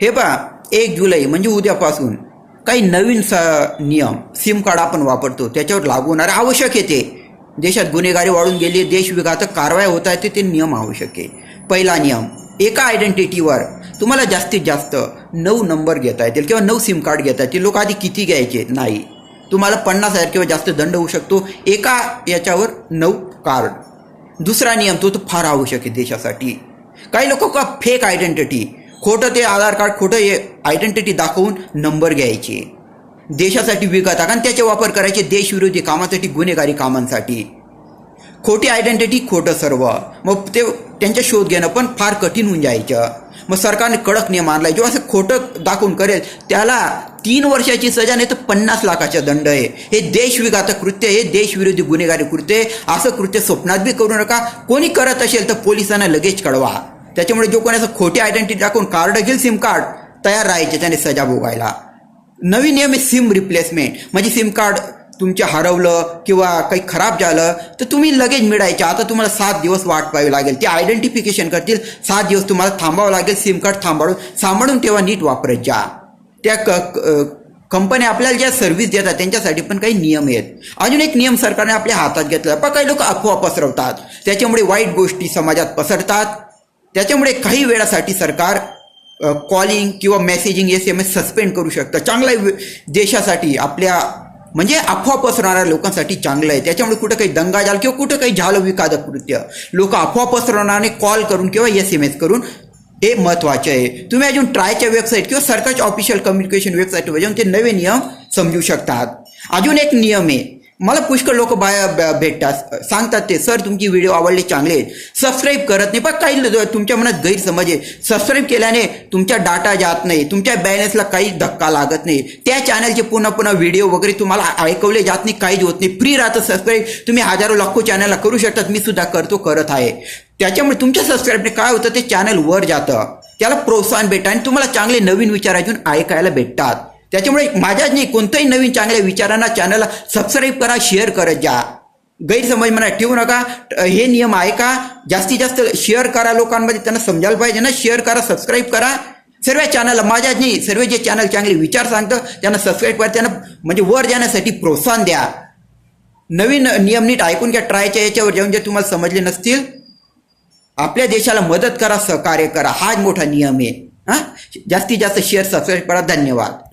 हे पहा एक जुलै म्हणजे उद्यापासून काही नवीन स नियम सिम कार्ड आपण वापरतो त्याच्यावर लागू होणारे आवश्यक आहे ते. देशात गुन्हेगारी वाढून गेली देशविघातक कारवाया होत आहे ते नियम आवश्यक आहे. पहिला नियम एका आयडेंटिटीवर तुम्हाला जास्तीत जास्त नऊ नंबर घेता येतील किंवा नऊ सिम कार्ड घेता येतील. लोक आधी किती घ्यायचे? नाही. तुम्हाला पन्नास हजार किंवा जास्त दंड होऊ शकतो. एका याच्यावर नऊ कार्ड दुसरा नियम तो तर फार आवश्यक आहे देशासाठी. काही लोक का फेक आयडेंटिटी खोटं ते आधार कार्ड खोटं हे आयडेंटिटी दाखवून नंबर घ्यायचे. देशासाठी विकत आणि त्याचे वापर करायचे देशविरोधी कामासाठी गुन्हेगारी कामांसाठी. खोटी आयडेंटिटी खोटं सर्व. मग ते त्यांचा शोध घेणं पण फार कठीण होऊन जायचं. मग सरकारने कडक नियम आणलाय. जेव्हा असं खोटं दाखवून करेल त्याला तीन वर्षाची सजा नाही तर पन्नास लाखाचा दंड आहे. हे देशविघातक कृत्य हे देशविरोधी गुन्हेगारी कृत्य आहे. असं कृत्य स्वप्नात बी करू नका. कोणी करत असेल तर पोलिसांना लगेच कळवा. त्याच्यामुळे जो कोणी असं खोटी आयडेंटिटी टाकून कार्ड घेईल सिम कार्ड तयार राहायचे त्याने सजा भोगायला. नवीन नियम आहे सिम रिप्लेसमेंट म्हणजे सिम कार्ड तुमच्या हरवलं किंवा काही खराब झालं तर तुम्ही लगेच मिळायचे. आता तुम्हाला सात दिवस वाट पाहावी लागेल. ते आयडेंटिफिकेशन करतील. सात दिवस तुम्हाला थांबावं लागेल. सिम कार्ड थांबाळून सांभाळून तेव्हा नीट वापरत जा. त्या क क- कंपन्या आपल्याला ज्या सर्व्हिस देतात त्यांच्यासाठी पण काही नियम आहेत. अजून एक नियम सरकारने आपल्या हातात घेतला पण काही लोक अफवा पसरवतात. त्याच्यामुळे वाईट गोष्टी समाजात पसरतात. त्याच्यामुळे काही वेळासाठी सरकार कॉलिंग किंवा messaging S M S suspend करू शकतं. चांगल्या देशासाठी आपल्या म्हणजे अफवा पसरवणाऱ्या लोकांसाठी चांगलं आहे. त्याच्यामुळे कुठं काही दंगा झाला किंवा कुठं काही झालं विकादक कृत्य लोक अफवा पसरवणारे कॉल करून किंवा एस एम एस करून हे महत्त्वाचे आहे. तुम्ही अजून ट्रायच्या वेबसाईट किंवा सरकारच्या ऑफिशियल कम्युनिकेशन वेबसाईटवर जाऊन ते नवे नियम समजू शकतात. अजून एक नियम आहे मला पुष्कळ लोक बाया भेटतात. सांगतात ते सर तुमची व्हिडिओ आवडले चांगले सबस्क्राईब करत नाही. पण काही तुमच्या मनात गैरसमज आहे. सबस्क्राईब केल्याने तुमच्या डाटा जात नाही. तुमच्या बॅलन्सला काही धक्का लागत नाही. त्या चॅनलचे पुन्हा पुन्हा व्हिडिओ वगैरे तुम्हाला ऐकवले जात नाही काहीच होत नाही. फ्री राहतं सबस्क्राईब तुम्ही हजारो लाखो चॅनलला करू शकतात. मी सुद्धा करतो करत आहे. त्याच्यामुळे तुमच्या सबस्क्राईबने काय होतं? ते चॅनल वर जातं. त्याला प्रोत्साहन भेटतं आणि तुम्हाला चांगले नवीन विचार अजून ऐकायला भेटतात. त्याच्यामुळे माझ्याच नाही कोणत्याही नवीन चांगल्या विचारांना चॅनलला सबस्क्राईब करा शेअर करत जा. गैरसमज म्हणा ठेवू नका. हे नियम आहे का? जास्तीत जास्त शेअर करा लोकांमध्ये त्यांना समजायला पाहिजे ना. शेअर करा सबस्क्राईब करा. सर्व चॅनलला माझ्याच नाही सर्व जे चॅनल चांगले विचार सांगतं त्यांना सबस्क्राईब करा. त्यांना म्हणजे वर जाण्यासाठी प्रोत्साहन द्या. नवीन नियम नीट ऐकून घ्या. ट्रायच्या याच्यावर जेवण जे तुम्हाला समजले नसतील आपल्या देशाला मदत करा सहकार्य करा. हाच मोठा नियम आहे. हां? जास्तीत जास्त शेअर सबस्क्राईब करा. धन्यवाद.